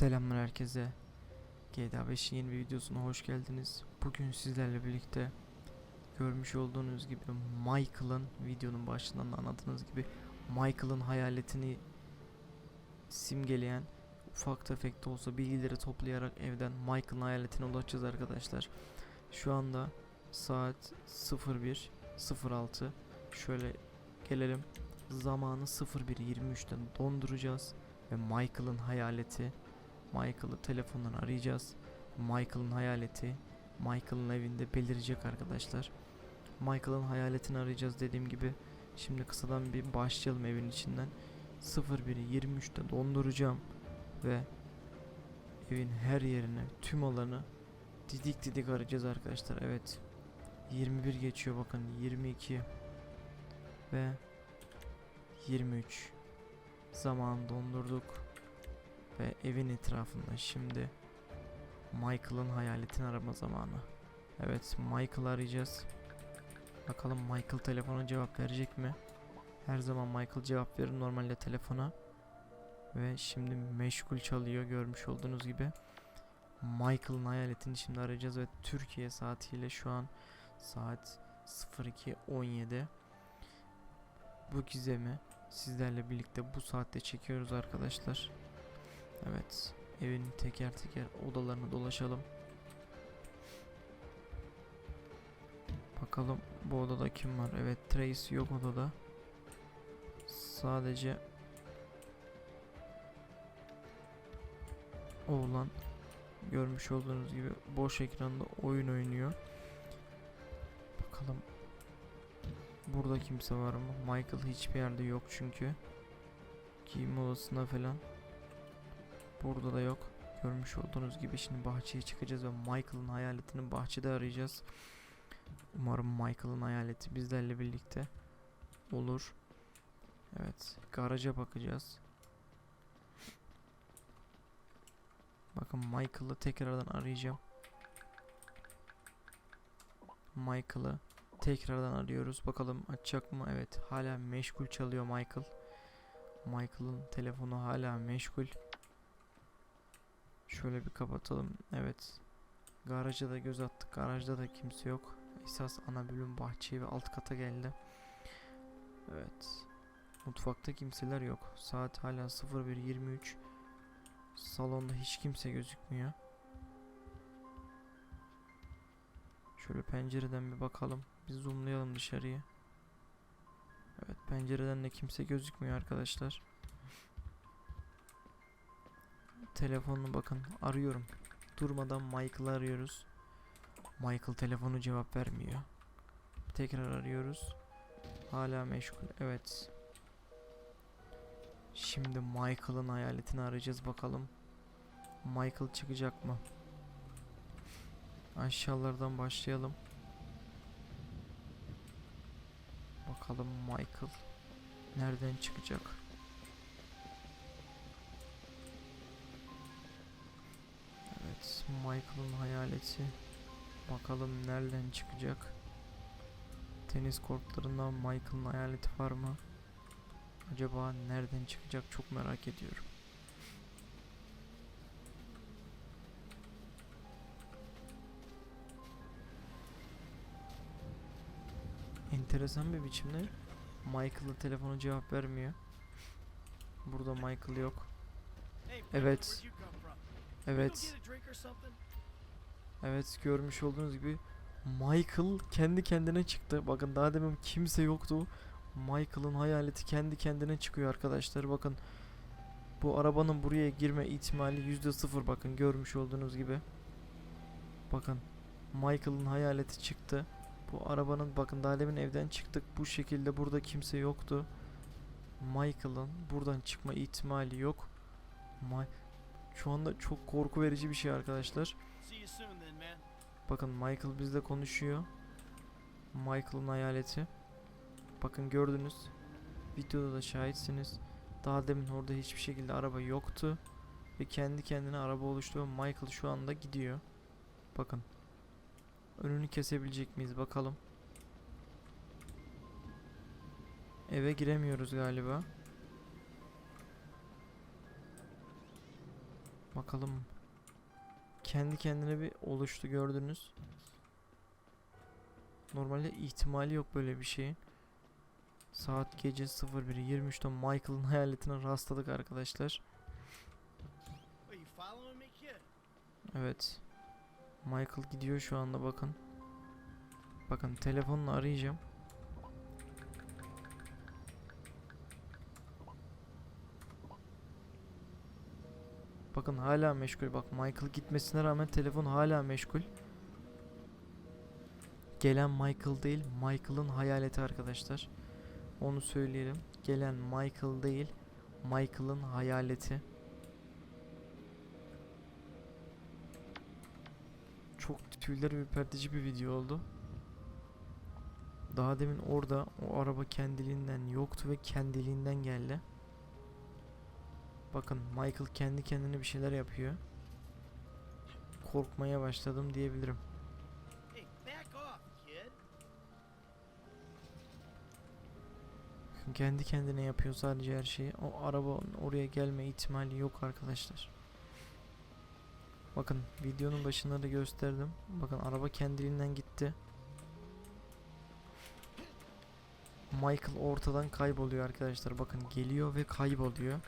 Selamlar herkese. GTA 5'in yeni bir videosuna hoş geldiniz. Bugün sizlerle birlikte görmüş olduğunuz gibi Michael'ın videonun başından da anlattığınız gibi Michael'ın hayaletini simgeleyen ufak tefek de olsa bilgileri toplayarak evden Michael'ın hayaletine ulaşacağız arkadaşlar. Şu anda saat 01.06 şöyle gelelim zamanı 01.23'ten donduracağız ve Michael'ın hayaleti Michael'ı telefondan arayacağız. Michael'ın hayaleti Michael'ın evinde belirecek arkadaşlar. Michael'ın hayaletini arayacağız dediğim gibi. Şimdi kısadan bir başlayalım evin içinden. 01'i 23'te donduracağım ve evin her yerini, tüm alanı didik didik arayacağız arkadaşlar. Evet. 21 geçiyor bakın 22 ve 23 zaman dondurduk ve evin etrafında şimdi Michael'ın hayaletini arama zamanı. Evet Michael arayacağız. Bakalım Michael telefona cevap verecek mi? Her zaman Michael cevap verir normalde telefona. Ve şimdi meşgul çalıyor görmüş olduğunuz gibi. Michael'ın hayaletini şimdi arayacağız ve Türkiye saatiyle şu an saat 02.17. Bu gizemi sizlerle birlikte bu saatte çekiyoruz arkadaşlar. Evet. Evin teker teker odalarını dolaşalım. Bakalım bu odada kim var? Evet Trace yok odada. Sadece oğlan görmüş olduğunuz gibi boş ekranda oyun oynuyor. Bakalım burada kimse var mı? Michael hiçbir yerde yok çünkü. Giyim odasında falan Burada da yok. Görmüş olduğunuz gibi şimdi bahçeye çıkacağız ve Michael'ın hayaletini bahçede arayacağız. Umarım Michael'ın hayaleti bizlerle birlikte olur. Evet, garaja bakacağız. Bakın Michael'ı tekrardan arayacağım. Michael'ı tekrardan arıyoruz. Bakalım açacak mı? Evet, hala meşgul çalıyor Michael. Michael'ın telefonu hala meşgul. Şöyle bir kapatalım. Evet. Garaja da göz attık. Garajda da kimse yok. Esas ana bölüm bahçeye ve alt kata geldi. Evet. Mutfakta kimseler yok. Saat hala 01.23. Salonda hiç kimse gözükmüyor. Şöyle pencereden bir bakalım. Bir zoomlayalım dışarıya. Evet pencereden de kimse gözükmüyor arkadaşlar. Telefonunu bakın arıyorum. Durmadan Michael'ı arıyoruz. Michael telefonu cevap vermiyor. Tekrar arıyoruz. Hala meşgul. Evet. Şimdi Michael'ın hayaletini arayacağız bakalım. Michael çıkacak mı? Aşağılardan başlayalım. Bakalım Michael nereden çıkacak? Michael'ın hayaleti. Bakalım nereden çıkacak? Tenis kortlarından Michael'ın hayaleti var mı? Acaba nereden çıkacak çok merak ediyorum. Enteresan bir biçimde Michael'ın telefonu cevap vermiyor. Burada Michael yok. Evet. Evet. Evet görmüş olduğunuz gibi Michael kendi kendine çıktı. Bakın daha demin kimse yoktu. Michael'ın hayaleti kendi kendine çıkıyor arkadaşlar. Bakın bu arabanın buraya girme ihtimali yüzde sıfır. Bakın görmüş olduğunuz gibi. Bakın Michael'ın hayaleti çıktı. Bu arabanın bakın daha demin evden çıktık. Bu şekilde burada kimse yoktu. Michael'ın buradan çıkma ihtimali yok. My şu anda çok korku verici bir şey arkadaşlar. Bakın Michael bizle konuşuyor. Michael'ın hayaleti. Bakın gördünüz. Videoda da şahitsiniz. Daha demin orada hiçbir şekilde araba yoktu. Ve kendi kendine araba oluştu ve Michael şu anda gidiyor. Bakın. Önünü kesebilecek miyiz bakalım. Eve giremiyoruz galiba. Bakalım. Kendi kendine bir oluştu gördünüz. Normalde ihtimali yok böyle bir şeyin. Saat gece 01.23'te Michael'ın hayaletine rastladık arkadaşlar. Evet. Michael gidiyor şu anda bakın. Bakın telefonla arayacağım. Bakın hala meşgul. Bak Michael gitmesine rağmen telefon hala meşgul. Gelen Michael değil, Michael'ın hayaleti arkadaşlar. Onu söyleyelim. Gelen Michael değil, Michael'ın hayaleti. Çok tüyler ürpertici bir video oldu. Daha demin orada o araba kendiliğinden yoktu ve kendiliğinden geldi. Bakın Michael kendi kendine bir şeyler yapıyor. Korkmaya başladım diyebilirim. Kid. Kendi kendine yapıyor sadece her şeyi. O araba oraya gelme ihtimali yok arkadaşlar. Bakın videonun başında da gösterdim. Bakın araba kendiliğinden gitti. Michael ortadan kayboluyor arkadaşlar. Bakın geliyor ve kayboluyor.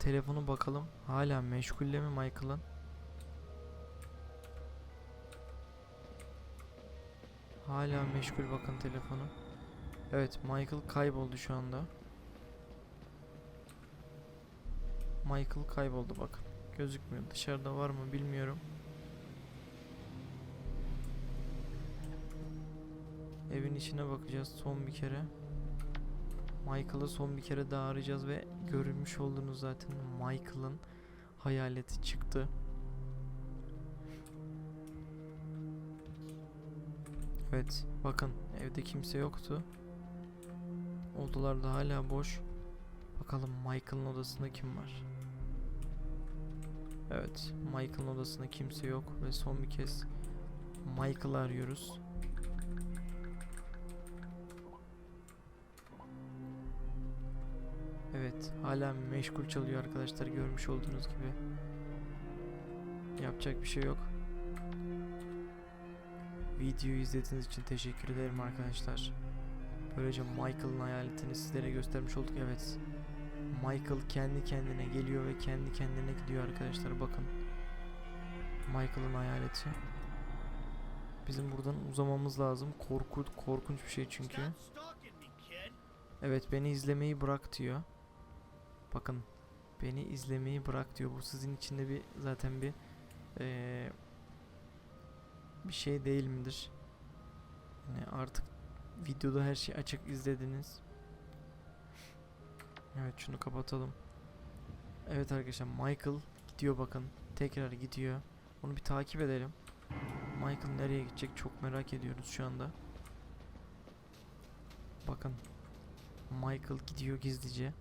Telefonu bakalım. Hala meşgulle mi Michael'ın? Hala meşgul bakın telefonu. Evet Michael kayboldu şu anda. Michael kayboldu bakın. Gözükmüyor. Dışarıda var mı bilmiyorum. Evin içine bakacağız son bir kere. Michael'ı son bir kere daha arayacağız ve görünmüş olduğunuz zaten Michael'ın hayaleti çıktı. Evet bakın evde kimse yoktu. Odalar da hala boş. Bakalım Michael'ın odasında kim var? Evet, Michael'ın odasında kimse yok ve son bir kez Michael'ı arıyoruz. Evet, hala meşgul çalıyor arkadaşlar görmüş olduğunuz gibi. Yapacak bir şey yok. Videoyu izlediğiniz için teşekkür ederim arkadaşlar. Böylece Michael'ın hayaletini sizlere göstermiş olduk. Evet. Michael kendi kendine geliyor ve kendi kendine gidiyor arkadaşlar. Bakın. Michael'ın hayaleti. Bizim buradan uzamamız lazım. Korku korkunç bir şey çünkü. Evet beni izlemeyi bırak diyor. Bakın beni izlemeyi bırak diyor. Bu sizin içinde bir zaten bir eee, bir şey değil midir? Yani artık videoda her şey açık izlediniz. Evet şunu kapatalım. Evet arkadaşlar Michael gidiyor bakın. Tekrar gidiyor. Onu bir takip edelim. Michael nereye gidecek çok merak ediyoruz şu anda. Bakın Michael gidiyor gizlice.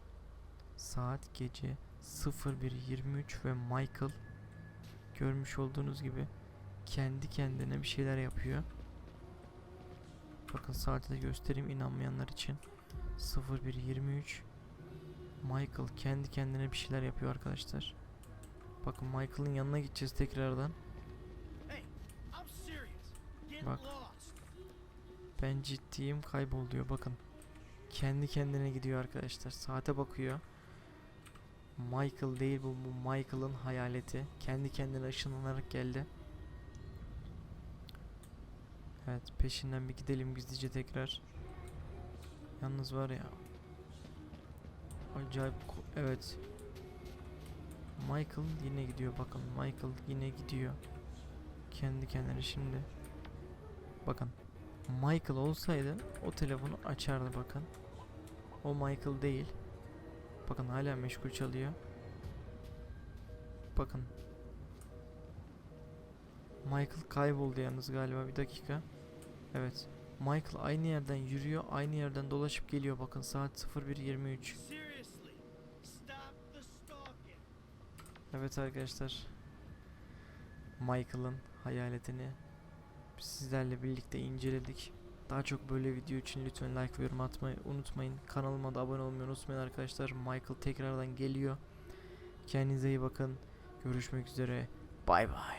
Saat gece 01.23 ve Michael görmüş olduğunuz gibi kendi kendine bir şeyler yapıyor. Bakın saati de göstereyim inanmayanlar için. 01.23 Michael kendi kendine bir şeyler yapıyor arkadaşlar. Bakın Michael'ın yanına gideceğiz tekrardan. Bak. Ben ciddiyim kaybol diyor bakın. Kendi kendine gidiyor arkadaşlar. Saate bakıyor. Michael değil bu, bu Michael'ın hayaleti. Kendi kendine ışınlanarak geldi. Evet peşinden bir gidelim gizlice tekrar. Yalnız var ya. Acayip evet. Michael yine gidiyor bakın. Michael yine gidiyor. Kendi kendine şimdi. Bakın. Michael olsaydı o telefonu açardı bakın. O Michael değil. Bakın hala meşgul çalıyor. Bakın. Michael kayboldu yalnız galiba bir dakika. Evet. Michael aynı yerden yürüyor, aynı yerden dolaşıp geliyor. Bakın saat 01.23. Seriously, stop the stalking. Evet arkadaşlar. Michael'ın hayaletini sizlerle birlikte inceledik. Daha çok böyle video için lütfen like ve yorum atmayı unutmayın. Kanalıma da abone olmayı unutmayın arkadaşlar. Michael tekrardan geliyor. Kendinize iyi bakın. Görüşmek üzere. Bay bay.